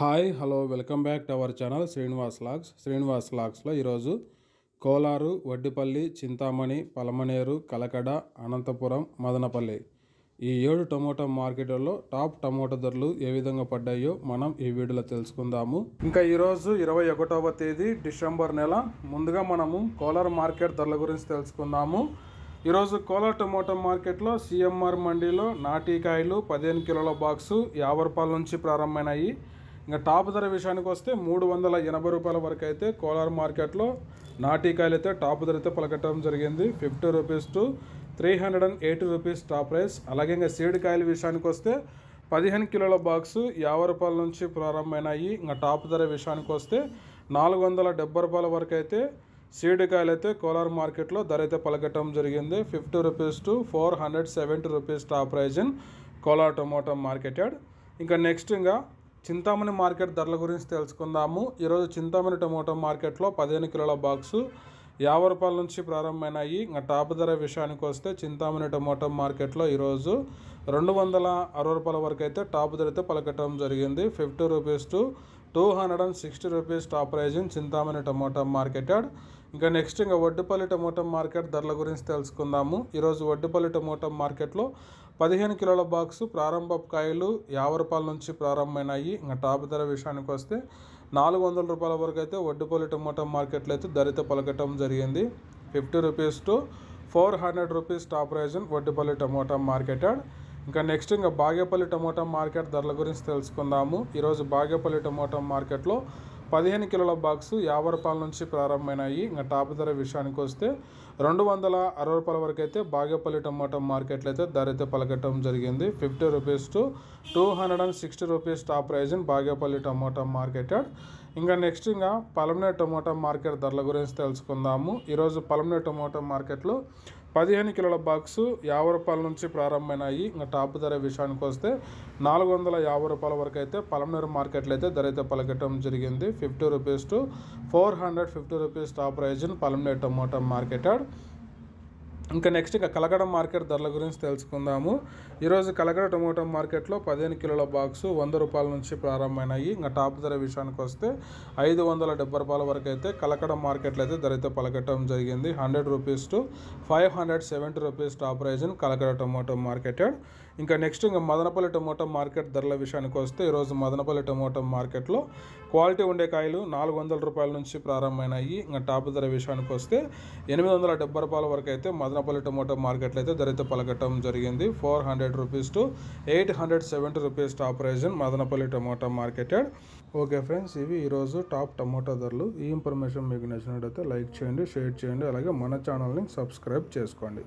Hi hello welcome back to our channel Srinivas logs. Srinivas లాగ్స్లో ఈరోజు కోలారు వడ్డిపల్లి చింతామణి పలమనేరు కలకడ అనంతపురం మదనపల్లి ఈ ఏడు tomato మార్కెట్లలో టాప్ టమోటా ధరలు ఏ విధంగా పడ్డాయో మనం ఈ వీడియోలో తెలుసుకుందాము. ఇంకా ఈరోజు ఇరవై ఒకటవ తేదీ డిసెంబర్ నెల. ముందుగా మనము కోలార్ మార్కెట్ ధరల గురించి తెలుసుకుందాము. ఈరోజు కోలార్ టమోటా మార్కెట్లో సిఎంఆర్ మండీలో నాటికాయలు పదిహేను కిలోల బాక్సు యాభై రూపాయల నుంచి ప్రారంభమైనాయి. ఇంకా టాప్ ధర విషయానికి వస్తే మూడు వందల ఎనభై రూపాయల వరకు అయితే కోలార్ మార్కెట్లో నాటికాయలు అయితే టాప్ ధర అయితే పలకట్టడం జరిగింది. Fifty rupees to three hundred and eighty rupees top price. అలాగే ఇంకా సీడ్ కాయల విషయానికి వస్తే పదిహేను కిలోల బాక్స్ యాభై రూపాయల నుంచి ప్రారంభమైనాయి. ఇంకా టాప్ ధర విషయానికి వస్తే నాలుగు వందల డెబ్బై రూపాయల వరకు అయితే సీడ్ కాయలు అయితే కోలార్ మార్కెట్లో ధర అయితే పలకటం జరిగింది. Fifty rupees to four hundred seventy rupees top price in Kolar tomato marketed ఇంకా నెక్స్ట్ ఇంకా చింతామణి మార్కెట్ ధరల గురించి తెలుసుకుందాము. ఈరోజు చింతామణి టమోటో మార్కెట్లో పదిహేను కిలోల బాక్సు యాభై రూపాయల నుంచి ప్రారంభమైనాయి. ఇంకా టాప్ ధర విషయానికి వస్తే చింతామణి టమోటో మార్కెట్లో ఈరోజు రెండు వందల అరవై రూపాయల వరకు అయితే టాప్ ధర అయితే పలకటం జరిగింది. Fifty rupees to two hundred and sixty rupees top price in Chintamani tomato marketed. ఇంకా నెక్స్ట్ ఇంకా వడ్డుపల్లి టమోటా మార్కెట్ ధరల గురించి తెలుసుకుందాము. ఈరోజు వడ్డుపల్లి టమోటా మార్కెట్లో పదిహేను కిలోల బాక్సు ప్రారంభ కాయలు యాభై రూపాయల నుంచి ప్రారంభమైనాయి. ఇంకా టాప్ ధర విషయానికి వస్తే నాలుగు వందల రూపాయల వరకు అయితే వడ్డుపల్లి టమోటా మార్కెట్లో అయితే ధరతో పలకటం జరిగింది. Fifty rupees to four hundred rupees top price Vaddipalli tomato marketed ఇంకా నెక్స్ట్ ఇంకా బాగేపల్లి టమోటా మార్కెట్ ధరల గురించి తెలుసుకుందాము. ఈరోజు బాగేపల్లి టమోటా మార్కెట్లో పదిహేను కిలోల బాక్సు యాభై రూపాయల నుంచి ప్రారంభమైనాయి. ఇంకా టాప్ ధర విషయానికి వస్తే రెండు వందల అరవై రూపాయల వరకు అయితే బాగేపల్లి టమాటో మార్కెట్లో అయితే ధర అయితే పలకటం జరిగింది. Fifty rupees to two hundred and sixty rupees top price in Bagepalli tomato market ఇంకా నెక్స్ట్ ఇంకా పలమనే టమోటా మార్కెట్ ధరల గురించి తెలుసుకుందాము. ఈరోజు పలమనే టమోటా మార్కెట్లో పదిహేను కిలోల బాక్సు యాభై రూపాయల నుంచి ప్రారంభమైనాయి. ఇంకా టాప్ ధర విషయానికి వస్తే నాలుగు వందల యాభై రూపాయల వరకు అయితే పలమనేరు మార్కెట్లో అయితే ధర అయితే పలకటం జరిగింది. Fifty rupees to four hundred fifty rupees top price in Palamaner tomato marketed ఇంకా నెక్స్ట్ ఇంకా కలగడ మార్కెట్ ధరల గురించి తెలుసుకుందాము. ఈరోజు కలగడ టొమాటో మార్కెట్లో పదిహేను కిలోల బాక్సు వంద రూపాయల నుంచి ప్రారంభమైనాయి. ఇంకా టాప్ ధర విషయానికి వస్తే ఐదు వందల డెబ్బై రూపాయల వరకు అయితే కలకడ మార్కెట్లో అయితే ధర అయితే పలకటం జరిగింది. Hundred rupees to five hundred seventy rupees top price Kalakada tomato market ఇంకా నెక్స్ట్ ఇంకా మదనపల్లి టొమాటో మార్కెట్ ధరల విషయానికి వస్తే ఈరోజు మదనపల్లి టొమాటో మార్కెట్లో క్వాలిటీ ఉండే కాయలు నాలుగు వందల రూపాయల నుంచి ప్రారంభమైనాయి. ఇంకా టాప్ ధర విషయానికి వస్తే ఎనిమిది వందల డెబ్బై రూపాయల వరకు అయితే మదన మదనపల్లి టమోటా మార్కెట్లో అయితే ధర పలకటం జరిగింది. Four hundred rupees to eight hundred seventy rupees top price Madanapalle tomato marketed. Okay friends ఇవి ఈరోజు టాప్ టమోటా ధరలు. ఈ ఇన్ఫర్మేషన్ మీకు నచ్చినట్టయితే లైక్ చేయండి షేర్ చేయండి అలాగే మన ఛానల్ని సబ్స్క్రైబ్ చేసుకోండి.